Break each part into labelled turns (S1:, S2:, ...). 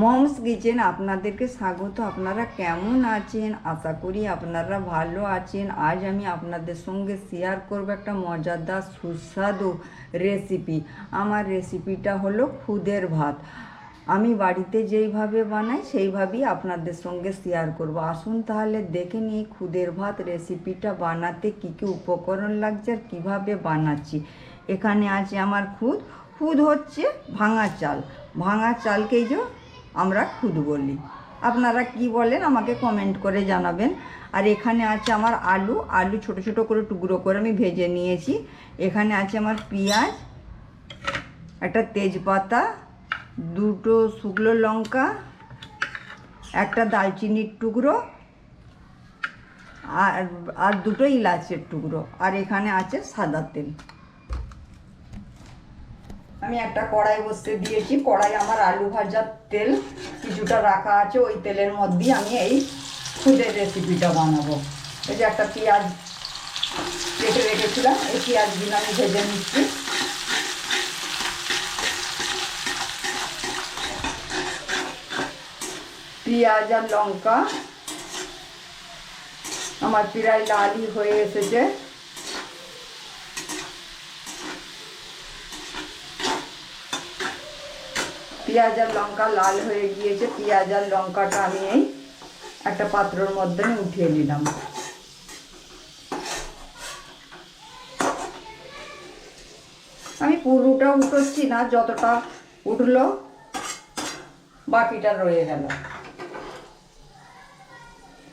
S1: Moms kitchen আপনাদেরকে স্বাগত। আপনারা কেমন আছেন? আশা করি আপনারা ভালো আছেন। আজ আমি আপনাদের সঙ্গে শেয়ার করব একটা মজাদার, সুস্বাদু রেসিপি আমার রেসিপিটা হলো খুদের ভাত। আমি বাড়িতে যেইভাবে বানাই, সেইভাবেই আপনাদের সঙ্গে শেয়ার করব। আসুন তাহলে দেখে নিই খুদের ভাত রেসিপিটা বানাতে কী কী উপকরণ লাগছে আর কীভাবে বানাচ্ছি। এখানে আছে আমার খুদ। খুদ হচ্ছে ভাঙা চাল। ভাঙা চালকেই যে আমরা খুদ বলি। আপনারা কি বলেন আমাকে কমেন্ট করে জানাবেন। আর এখানে আছে আমার আলু। আলু ছোট ছোট করে টুকরো করে আমি ভেজে নিয়েছি। এখানে আছে আমার পেঁয়াজ, একটা তেজপাতা, দুটো শুকনো লঙ্কা, একটা দালচিনির টুকরো, আর আর দুটো ইলাচের টুকরো। আর এখানে আছে সাদা তেল। আমি একটা কড়াই বসতে দিয়েছি, কড়াই আমার আলু ভাজার তেল, কিছুটা রাখা আছে, ওই তেলের মধ্যেই আমি এই খুদের রেসিপিটা বানাবো। এই যে একটা পেঁয়াজ কেটে রেখেছিলাম, এই পেঁয়াজগুলো আমি ভেজে নিচ্ছি। পেঁয়াজ আর লঙ্কা, আমার প্রায় লালই হয়ে এসেছে। পেঁয়াজ আর লঙ্কা লাল হয়ে গিয়েছে, পেঁয়াজ আর লঙ্কাটা আমি এই একটা পাত্রর মধ্যে আমি উঠিয়ে নিলাম। আমি পুরোটা উঠোচ্ছি না, যতটা উঠল বাকিটা রয়ে গেল।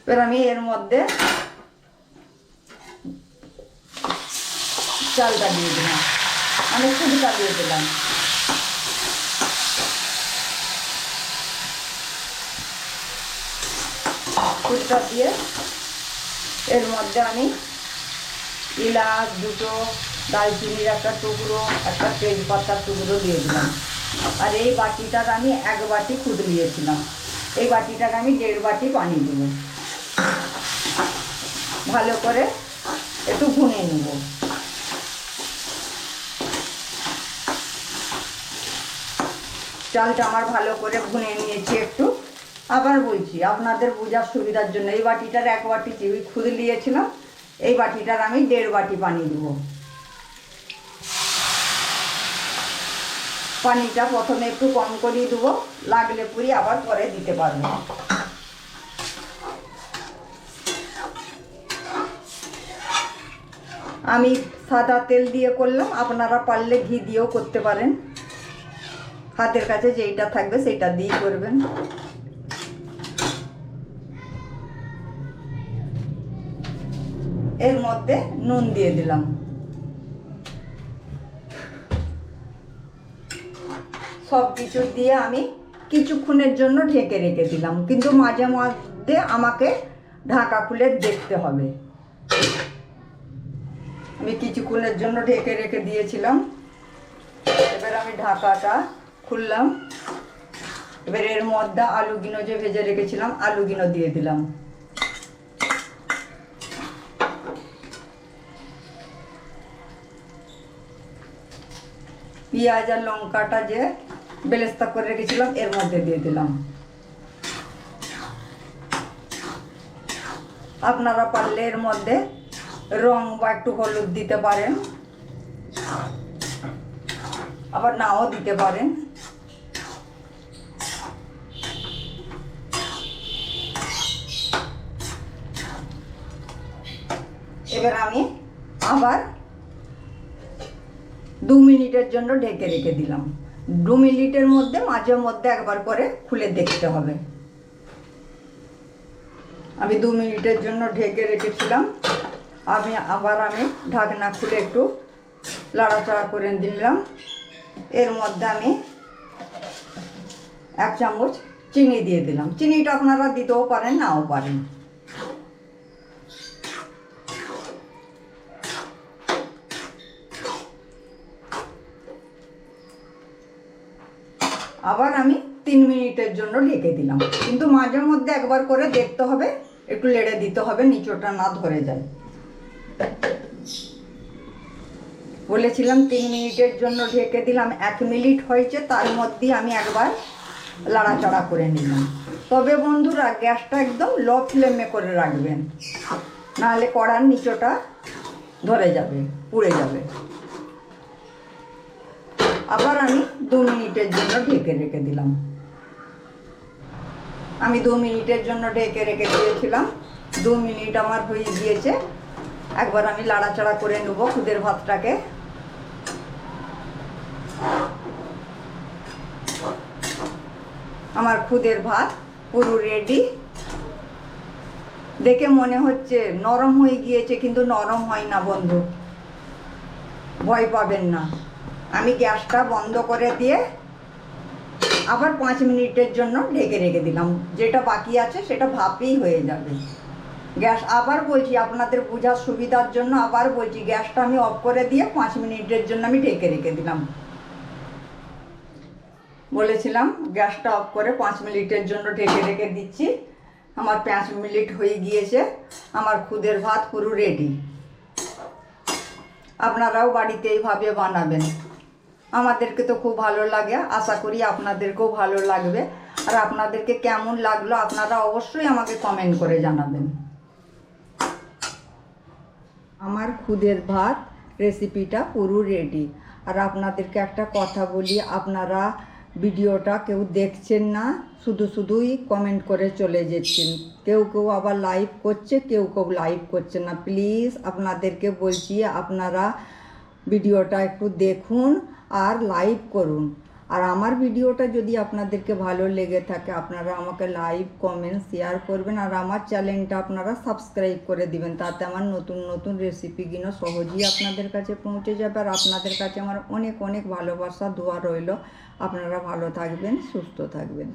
S1: এবার আমি এর মধ্যে চালটা দিয়ে দিলাম। আমি খুদটা দিয়ে দিলাম। ফুটটা দিয়ে এর মধ্যে আমি ইলাচ দুটো দালচিনির একটা টুকরো, একটা তেজপাতার টুকরো দিয়ে দিলাম। আর এই বাটিটার আমি এক বাটি খুদ নিয়েছিলাম এই বাটিটার আমি দেড় বাটি পানি দেবো। ভালো করে একটু ভুনে নেব। চালটা আমার ভালো করে ভুনে নিয়েছি একটু। আবার বলছি, আপনাদের বোঝার সুবিধার জন্য এই বাটিটার এক বাটি চিবি খুদ নিয়েছিলাম, এই বাটিটার আমি দেড় বাটি পানি দেব। পানিটা প্রথমে একটু কম করিয়ে দেবো, লাগলে পুরি আবার পরে দিতে পারব। আমি সাদা তেল দিয়ে করলাম, আপনারা পারলে ঘি দিয়েও করতে পারেন। হাতের কাছে যেইটা থাকবে সেইটা দিয়ে করবেন। এর মধ্যে নুন দিয়ে দিলাম। সব কিছু দিয়ে আমি কিছুক্ষণের জন্য ঢেকে রেখে দিলাম। কিন্তু মাঝে মধ্যে আমাকে ঢাকা খুলে দেখতে হবে। আমি কিছুক্ষণের জন্য ঢেকে রেখে দিয়েছিলাম। এবার আমি ঢাকাটা খুললাম। এবার এর মধ্যে আলুগুলো যে ভেজে রেখেছিলাম, আলুগুলো দিয়ে দিলাম। পেঁয়াজ আর লঙ্কাটা যে বেলেস্তা করে রেখেছিলাম, এর মধ্যে দিয়ে দিলাম। আপনারা পারলে এর মধ্যে রং বা একটু হলুদ দিতে পারেন। আবার নাও দিতে পারেন। এবার আমি আবার দু মিনিটের জন্য ঢেকে রেখে দিলাম। দু মিনিটের মধ্যে মাঝে মধ্যে একবার করে খুলে দেখতে হবে। আমি দু মিনিটের জন্য ঢেকে রেখেছিলাম। আমি আবার আমি ঢাকনা খুলে একটু লাড়াচাড়া করে দিলাম এর মধ্যে আমি এক চামচ চিনি দিয়ে দিলাম। চিনিটা আপনারা দিতেও পারেন, নাও পারেন। আবার আমি তিন মিনিটের জন্য ঢেকে দিলাম। কিন্তু মাঝে মধ্যে একবার করে দেখতে হবে, একটু লেড়ে দিতে হবে, নিচোটা না ধরে যায়। বলেছিলাম তিন মিনিটের জন্য ঢেকে দিলাম, এক মিনিট হয়েছে, তার মধ্যে আমি একবার লাড়াচাড়া করে নিলাম। তবে বন্ধুরা, গ্যাসটা একদম লো ফ্লেমে করে রাখবেন। নাহলে কড়ার নিচোটা ধরে যাবে, পুড়ে যাবে। আবার আমি দু মিনিটের জন্য ঢেকে রেখে দিলাম। আমি দু মিনিটের জন্য ঢেকে রেখে দিয়েছিলাম। দু মিনিট আমার হয়ে গিয়েছে। একবার আমি লাড়াচাড়া করে নেব খুদের ভাতটাকে। আমার খুদের ভাত পুরো রেডি দেখে মনে হচ্ছে নরম হয়ে গিয়েছে, কিন্তু নরম হয় না বন্ধু। ভয় পাবেন না। আমি গ্যাসটা বন্ধ করে দিয়ে আবার পাঁচ মিনিটের জন্য ঢেকে রেখে দিলাম। যেটা বাকি আছে সেটা ভাপেই হয়ে যাবে। গ্যাস আবার বলছি, আপনাদের বোঝার সুবিধার জন্য আবার বলছি, গ্যাসটা আমি অফ করে দিয়ে পাঁচ মিনিটের জন্য আমি ঢেকে রেখে দিলাম। বলেছিলাম, গ্যাসটা অফ করে পাঁচ মিনিটের জন্য ঢেকে রেখে দিচ্ছি। আমার পাঁচ মিনিট হয়ে গিয়েছে, আমার খুদের ভাত পুরো রেডি আপনারাও বাড়িতে এইভাবে বানাবেন। আমাদেরকে তো খুব ভালো লাগে, আশা করি আপনাদেরকেও ভালো লাগবে। আর আপনাদেরকে কেমন লাগল আপনারা অবশ্যই আমাকে কমেন্ট করে জানাবেন। আমার খুদের ভাত রেসিপিটা পুরো রেডি আর আপনাদেরকে একটা কথা বলি, আপনারা ভিডিওটা কেউ দেখছেন না, শুধু শুধুই কমেন্ট করে চলে যাচ্ছেন। কেউ কেউ আবার লাইভ করছে, কেউ কেউ লাইভ করছে না। প্লিজ আপনাদেরকে বলছি, আপনারা ভিডিওটা একটু দেখুন। আর লাইভ করুন। আর আমার ভিডিওটা যদি আপনাদেরকে ভালো লেগে থাকে, আপনারা আমাকে লাইভ, কমেন্ট, শেয়ার করবেন। আর আমার চ্যানেলটা আপনারা সাবস্ক্রাইব করে দিবেন, তাতে আমার নতুন নতুন রেসিপিগুলো সহজেই আপনাদের কাছে পৌঁছে যাবে। আর আপনাদের কাছে আমার অনেক অনেক ভালোবাসা, দোয়া রইল। আপনারা ভালো থাকবেন, সুস্থ থাকবেন।